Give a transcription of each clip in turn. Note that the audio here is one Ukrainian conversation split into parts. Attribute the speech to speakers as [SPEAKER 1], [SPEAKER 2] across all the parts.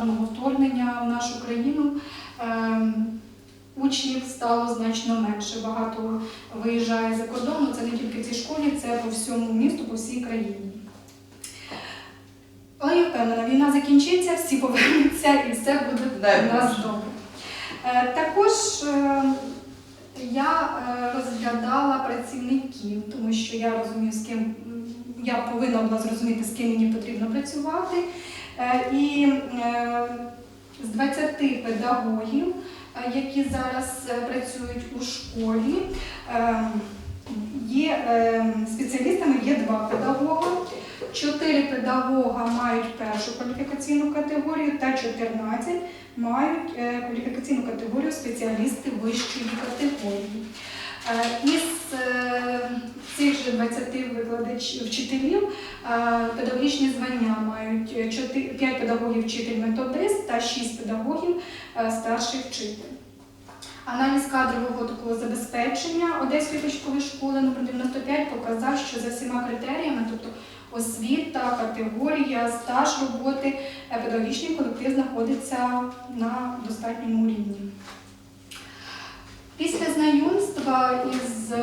[SPEAKER 1] повномасштабного вторгнення в нашу країну ем, учнів стало значно менше. Багато виїжджає за кордон. Це не тільки в цій школі, це по всьому місту, по всій країні. Але я впевнена, війна закінчиться, всі повернуться і все буде у нас добре. Е, Також е, я е, розглядала працівників, тому що я розумію, з ким я повинна була зрозуміти, з ким мені потрібно працювати. Е, І е, з 20 педагогів, е, які зараз працюють у школі, є спеціалістами є два педагога. Чотири педагога мають першу кваліфікаційну категорію та 14 мають кваліфікаційну категорію спеціалісти вищої категорії. Із цих же 20 викладачів вчителів педагогічні звання мають 5 педагогів вчитель-методист та 6 педагогів старший вчитель. Аналіз кадрового такого забезпечення Одеської початкової школи номер 95 показав, що за всіма критеріями, тобто освіта, категорія, стаж роботи, е, педагогічний колектив знаходиться на достатньому рівні. Після знайомства із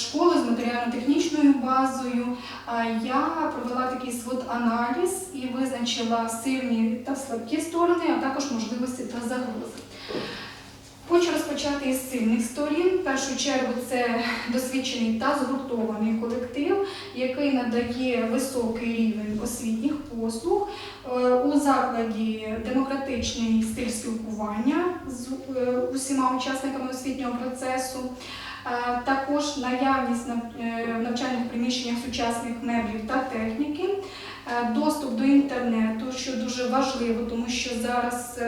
[SPEAKER 1] школи, з матеріально-технічною базою, е, я провела такий свод аналіз і визначила сильні та слабкі сторони, а також можливості та загрози. Хочу розпочати із сильних сторін. В першу чергу це досвідчений та згуртований колектив, який надає високий рівень освітніх послуг. Е, У закладі демократичний стиль спілкування з е, усіма учасниками освітнього процесу. Е, Також наявність е, в навчальних приміщеннях сучасних меблів та техніки, Е, доступ до інтернету, що дуже важливо, тому що зараз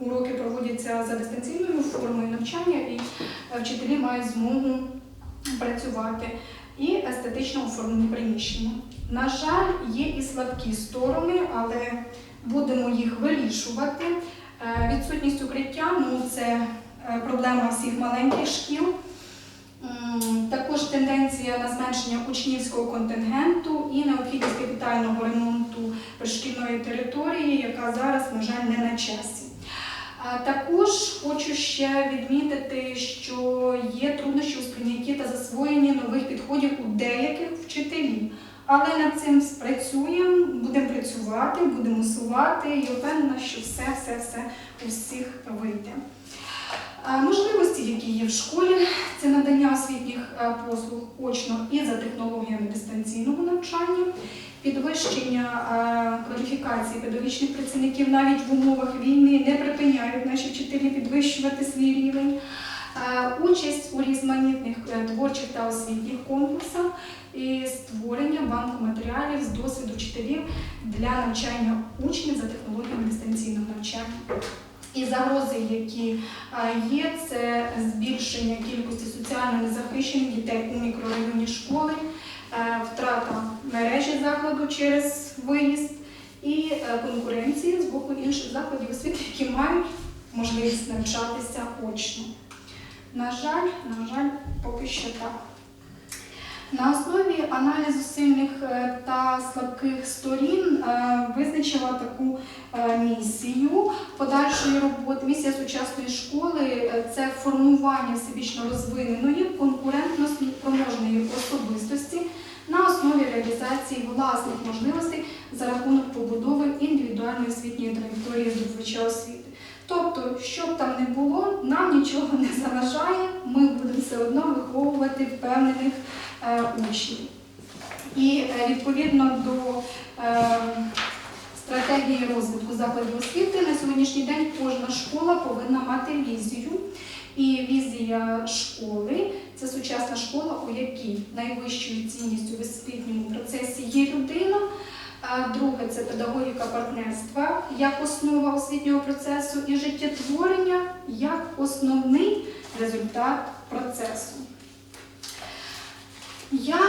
[SPEAKER 1] уроки проводяться за дистанційною формою навчання, і вчителі мають змогу працювати, і естетично оформлені приміщення. На жаль, є і слабкі сторони, але будемо їх вирішувати. Відсутність укриття ну, це проблема всіх маленьких шкіл. Також тенденція на зменшення учнівського контингенту і необхідність капітального ремонту пришкільної території, яка зараз, на жаль, не на часі. Також хочу ще відмітити, що є труднощі у сприйнятті та засвоєнні нових підходів у деяких вчителів. Але над цим спрацюємо, будемо працювати, будемо сувати і впевнена, що все, все, все у всіх вийде. А Можливості, які є в школі, це надання освітніх е, послуг очно і за технологіями дистанційного навчання, підвищення е, кваліфікації педагогічних працівників навіть в умовах війни не припиняють наші вчителі підвищувати свій рівень. Е, Участь у різноманітних е, творчих та освітніх конкурсах і створення банку матеріалів з досвіду вчителів для навчання учнів за технологіями дистанційного навчання. І загрози, які є, це збільшення кількості соціально незахищених дітей у мікрорайоні школи, е, втрата мережі закладу через виїзд і е, конкуренції з боку інших закладів освіти, які мають можливість навчатися очно. На жаль, на жаль, поки що так. На основі аналізу сильних е, та слабких сторін визначила таку місію подальшої роботи. Місія сучасної школи е, це формування всебічно розвиненої, конкурентно спроможної особистості на основі реалізації власних можливостей за рахунок побудови індивідуальної освітньої траєкторії здобувача освіти. Тобто, що б там не було, нам нічого не заважає, ми будемо все одно виховувати впевнених е, учнів. І е, відповідно до е, стратегії розвитку закладів освіти на сьогоднішній день кожна школа повинна мати візію. І візія школи це сучасна школа, у якій найвищою цінністю в освітньому процесі є людина. Друге це педагогіка партнерства як основа освітнього процесу і життєтворення як основний результат процесу. Я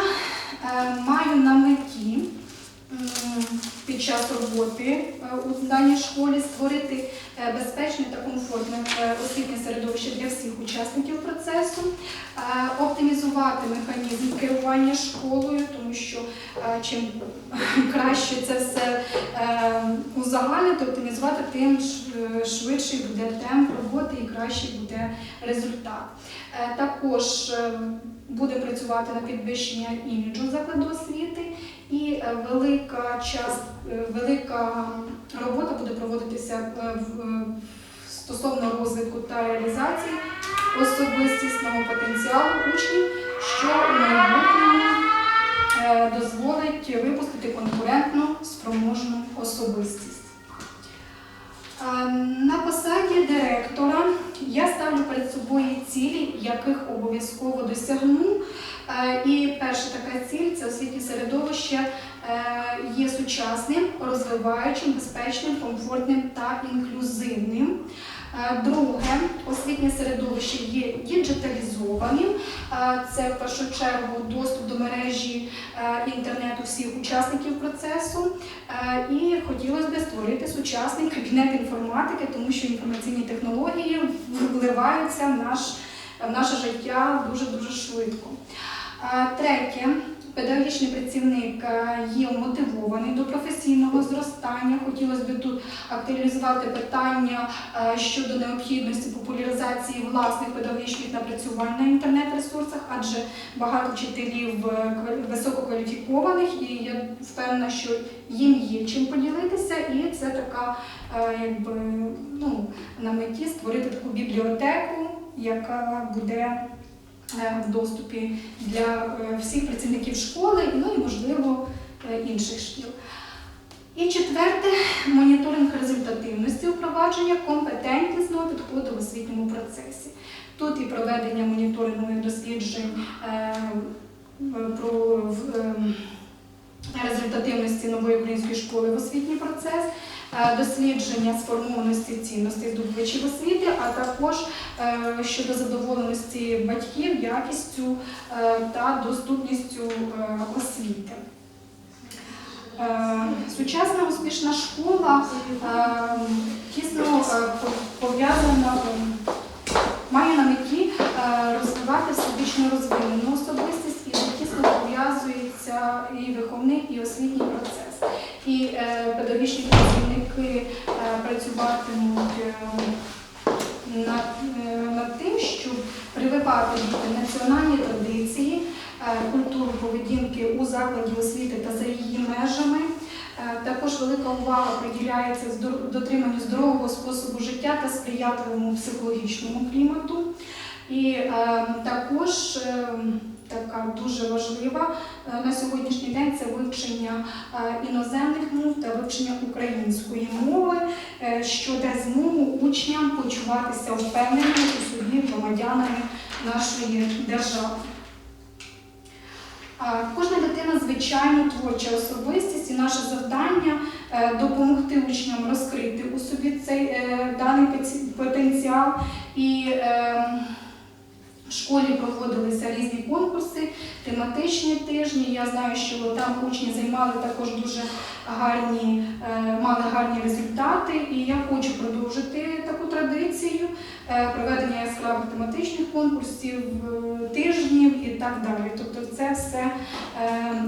[SPEAKER 1] е, маю на меті під час роботи е, у даній школі створити е, безпечне та комфортне е, освітнє середовище для всіх учасників процесу, оптимізувати механізм керування школою, тому що чим краще це все узагальнити, оптимізувати, тим швидший буде темп роботи і кращий буде результат. Також буде працювати на підвищення іміджу закладу освіти і е, велика част, е, велика робота буде проводитися е, в- стосовно розвитку та реалізації особистісного потенціалу учнів, що у майбутньому дозволить випустити конкурентну спроможну особистість. На посаді директора я ставлю перед собою цілі, яких обов'язково досягну. Е, І перша така ціль це освітнє середовище е, є сучасним, розвиваючим, безпечним, комфортним та інклюзивним. Е, Друге, освітнє середовище є діджиталізованим. Це в першу чергу доступ до мережі інтернету всіх учасників процесу. І хотілося б створити сучасний кабінет інформатики, тому що інформаційні технології вливаються в наш, в наше життя дуже дуже швидко. Третє, педагогічний працівник е, є мотивований до професійного зростання. Хотілося б тут актуалізувати питання е, щодо необхідності популяризації власних педагогічних напрацювань на інтернет-ресурсах, адже багато вчителів е, висококваліфікованих, і я впевнена, що їм є чим поділитися, і це така, якби ну, на меті створити таку бібліотеку, яка буде в доступі для е, всіх працівників школи, ну і можливо е, інших шкіл. І четверте моніторинг результативності впровадження компетентнісного підходу в освітньому процесі. Тут і проведення моніторингових досліджень е, про ем, результативності нової української школи в освітній процес, е, дослідження сформованості цінностей здобувачів освіти, а також е, щодо задоволеності батьків якістю е, та доступністю е, освіти. Е, Сучасна успішна школа е, тісно е, пов'язана, е, має на меті е, розвивати всебічно розвинену особистість і тісно пов'язується і виховний, і освітній процес. І е, педагогічні працівники е, працюватимуть е, над, е, над тим, щоб прививати національні традиції, культуру поведінки у закладі освіти та за її межами. Також велика увага приділяється дотриманню здорового способу життя та сприятливому психологічному клімату. І також така дуже важлива е, на сьогоднішній день це вивчення е, іноземних мов та вивчення української мови, е, що дасть змогу учням почуватися впевненими у собі громадянами нашої держави. Кожна дитина звичайно творча особистість, і наше завдання допомогти учням розкрити у собі цей даний потенціал. І е, в школі проводилися різні конкурси, тематичні тижні. Я знаю, що там учні займали також дуже гарні, е, мали гарні результати, і я хочу продовжити таку традицію е, проведення яскравих тематичних конкурсів, е, тижнів і так далі. Тобто це все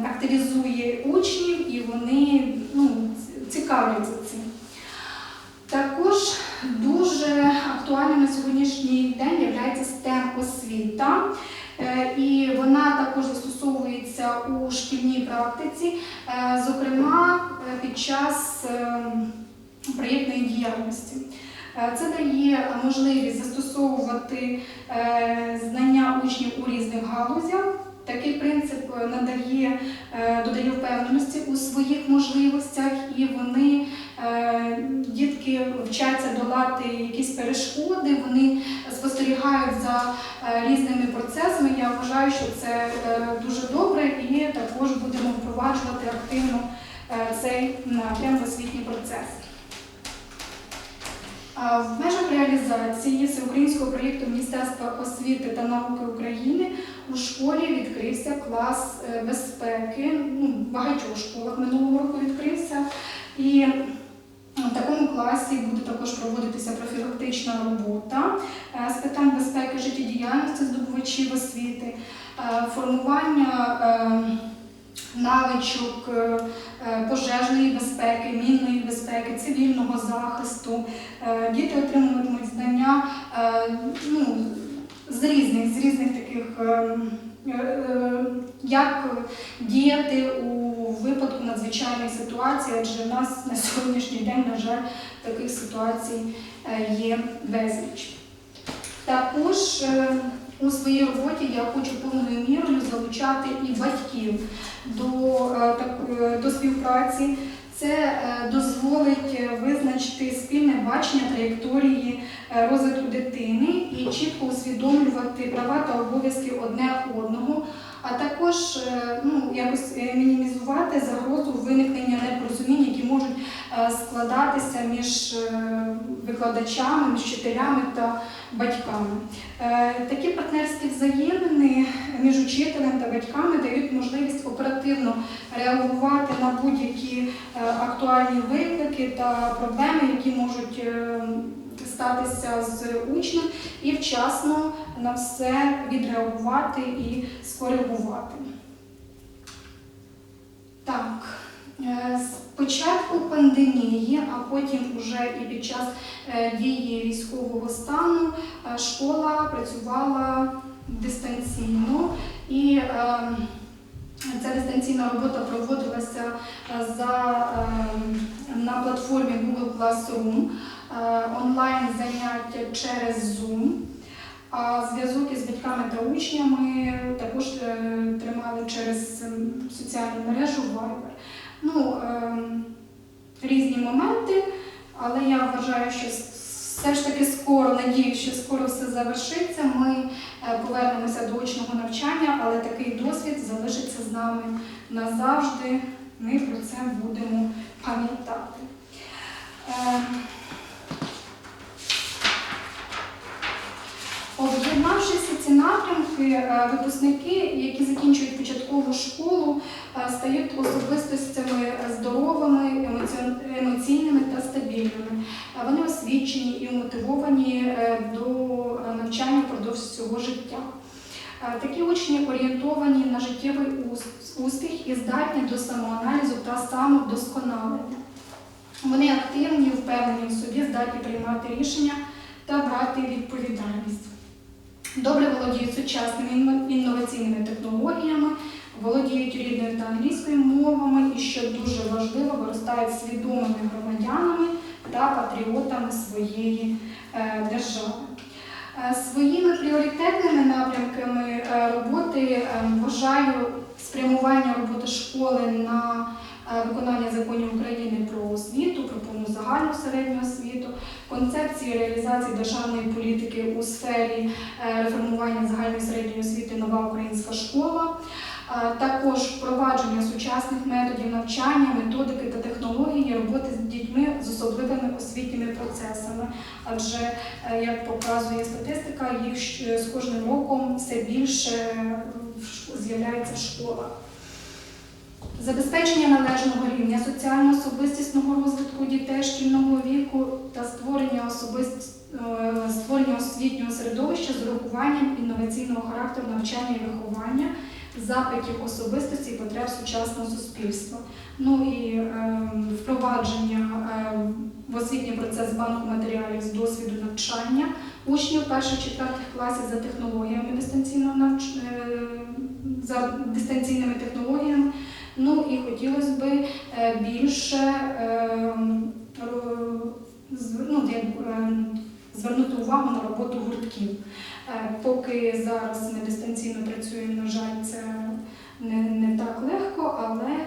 [SPEAKER 1] активізує учнів і вони ну, цікавляться цим. Також дуже актуальним на сьогоднішній день є освіта. Е, І вона також застосовується у шкільній практиці, е, зокрема е, під час е, проєктної діяльності. Це дає можливість застосовувати знання учнів у різних галузях. Такий принцип е, надає, е, додає впевненості у своїх можливостях, і вони, е, дітки, вчаться долати якісь перешкоди, вони спостерігають за різними процесами. Я вважаю, що це дуже добре і також будемо впроваджувати активно цей напрям в освітній процес. В межах реалізації всеукраїнського проєкту Міністерства освіти та науки України у школі відкрився клас е, безпеки. Ну, в багатьох школах минулого року відкрився. І в такому класі буде також проводитися профілактична робота е, з питань безпеки життєдіяльності здобувачів освіти, е, формування навичок пожежної безпеки, мінної безпеки, цивільного захисту. Діти отримуватимуть знання ну, з різних, з різних таких, е, е, як діяти у випадку надзвичайної ситуації, адже в нас на сьогоднішній день, на жаль, таких ситуацій е, є безліч. Також е, у своїй роботі я хочу повною мірою залучати і батьків до, до співпраці. Це е, дозволить е, визначити спільне бачення траєкторії е, розвитку дитини і чітко усвідомлювати права та обов'язки одне одного, а також е, ну, якось е, мінімізувати загрозу виникнення непорозумінь, які можуть е, складатися між викладачами, між вчителями та батьками. Такі партнерські взаємини між учителем та батьками дають можливість оперативно реагувати на будь-які актуальні виклики та проблеми, які можуть статися з учнем, і вчасно на все відреагувати і скоригувати. Так, е, з початку пандемії, а потім вже і під час е, дії військового стану е, школа працювала дистанційно і е, ця дистанційна робота проводилася е, за, е, на платформі Google Classroom, е, онлайн заняття через Zoom. А зв'язок із батьками та учнями також е, тримали через ем, соціальну мережу Viber. Ну, ем, різні моменти, але я вважаю, що все ж таки скоро, надію, що скоро все завершиться. Ми е, повернемося до очного навчання, але такий досвід залишиться з нами назавжди. Ми про це будемо пам'ятати. Е, Об'єднавшися ці напрямки, е, випускники, які закінчують початкову школу, е, стають особистостями здоровими, емоційними та стабільними. Е, Вони освічені і мотивовані до навчання впродовж всього життя. Такі учні орієнтовані на життєвий успіх і здатні до самоаналізу та самовдосконалення. Вони активні, впевнені в собі, здатні приймати рішення та брати відповідальність. Добре володіють сучасними інноваційними технологіями, володіють рідною та англійською мовами і, що дуже важливо, виростають свідомими громадянами та патріотами своєї е, держави. Е, Своїми пріоритетними напрямками е, роботи вважаю спрямування роботи школи на виконання законів України про освіту, про повну загальну середню освіту, концепції реалізації державної політики у сфері е, реформування загальної середньої освіти Нова українська школа. Також впровадження сучасних методів навчання, методики та технології роботи з дітьми з особливими освітніми процесами. Адже, е, як показує статистика, їх з кожним роком все більше е, з'являється в школах. Забезпечення належного рівня соціально-особистісного розвитку дітей шкільного віку та створення особист... е, створення освітнього середовища з урахуванням інноваційного характеру навчання і виховання, запитів особистості і потреб сучасного суспільства. Ну і е, впровадження е, в освітній процес банку матеріалів з досвіду навчання учнів перших-четвертих класів за технологіями дистанційного навч... е, за дистанційними технологіями. Ну і хотілося б е, більше е, зв- ну, е, звернути увагу на роботу гуртків. Е, Поки зараз ми дистанційно працюємо, на жаль, це не, не так легко, але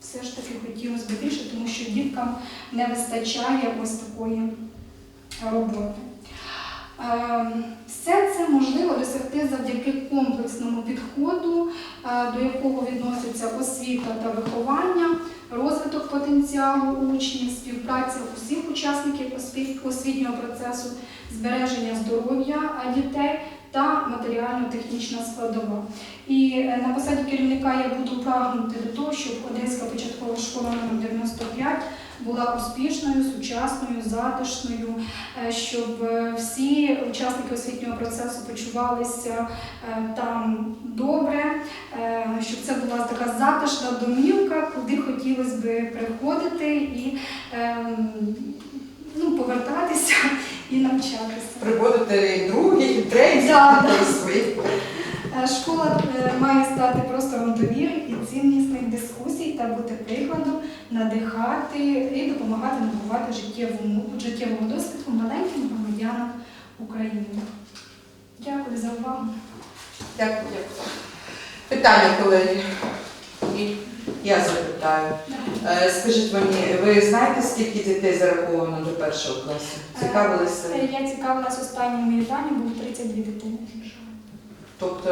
[SPEAKER 1] все ж таки хотілося б більше, тому що діткам не вистачає ось такої роботи. Все це можливо досягти завдяки комплексному підходу, е, до якого відносяться освіта та виховання, розвиток потенціалу учнів, співпраця усіх учасників освіт- освітнього процесу, збереження здоров'я е, дітей та матеріально-технічна складова. І е, на посаді керівника я буду прагнути до того, щоб Одеська початкова школа номер 95 була успішною, сучасною, затишною, е, щоб е, всі учасники освітнього процесу почувалися е, там добре, щоб це була така затишна домівка, куди хотілося би приходити і ем, ну, повертатися і навчатися.
[SPEAKER 2] Приходити і другий, і третій,
[SPEAKER 1] Да, да.
[SPEAKER 2] і свої.
[SPEAKER 1] Е, Школа е, має стати простором довіри і ціннісних дискусій та бути прикладом, надихати і допомагати набувати життєвому, життєвого досвіду маленьким громадянам України. Дякую за увагу.
[SPEAKER 2] Дякую. Питання, колеги? Я запитаю. Е, Скажіть мені, ви знаєте, скільки дітей зараховано до першого класу? Цікавилися?
[SPEAKER 1] Е, Я цікавилась останніми дані, було 32 дитини.
[SPEAKER 2] Тобто,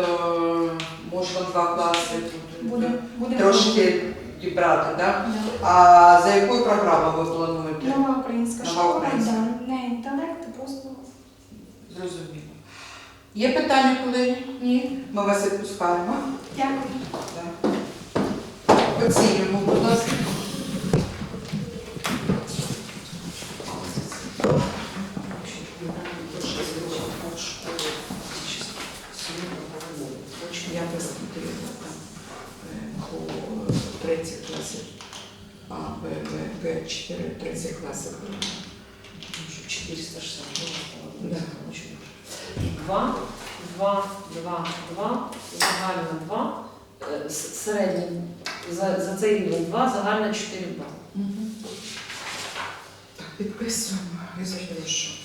[SPEAKER 2] можна два класи
[SPEAKER 1] Буде, буде
[SPEAKER 2] трошки дібрати, так?
[SPEAKER 1] Да.
[SPEAKER 2] А за якою програмою ви плануєте?
[SPEAKER 1] Нова українська
[SPEAKER 2] Нова
[SPEAKER 1] школа,
[SPEAKER 2] українська.
[SPEAKER 1] да, не інтелект, а просто
[SPEAKER 2] Зрозуміло. Є питання, колеги? Ні. Ми вас відпускаємо.
[SPEAKER 1] дякую.
[SPEAKER 2] Так. Оцінюємо, будь ласка.
[SPEAKER 3] Я посмотрела там э, по классах, А, Б, В, Г, 4, третьих классах.
[SPEAKER 4] 460
[SPEAKER 3] Да.
[SPEAKER 4] очень. І 2, 2, 2, 2, загально 2, е, середній, за, за цей рівень 2, загально 4 бали.
[SPEAKER 2] Так, підписуємо і запрошуємо.